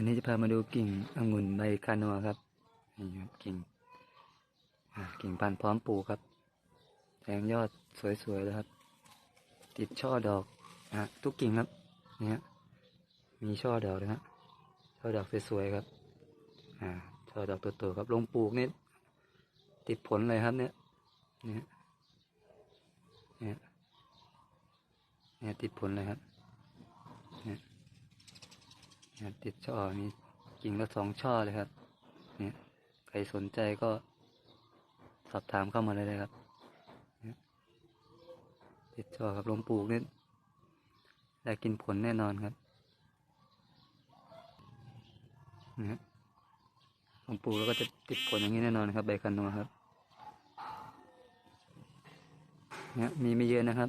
วันนี้จะพามาดูกิ่งองุ่นใบคาโนครับนี่ครับกิ่งกิ่งพันธุ์พร้อมปลูกครับแทงยอดสวยๆเลยครับ ติดช่อดอกนะทุกกิ่งครับเนี่ยมีช่อดอกนะฮะช่อดอกสวยๆครับ อ่าช่อดอกโตๆครับลงปลูกนี่ติดผลเลยครับเนี่ยเนี่ยเนี่ยเนี่ยติดผลเลยครับ ติดช่อมีกิ่งละสองช่อเลยครับ เนี่ยใครสนใจก็สอบถามเข้ามาเลยเลยครับติดช่อครับลงปลูกนี่ได้กินผลแน่นอนครับเนี่ยลงปลูกแล้วก็จะติดผลอย่างนี้แน่นอนครับ ใบคันโนครับเนี่ยมีไม่เยอะนะครับ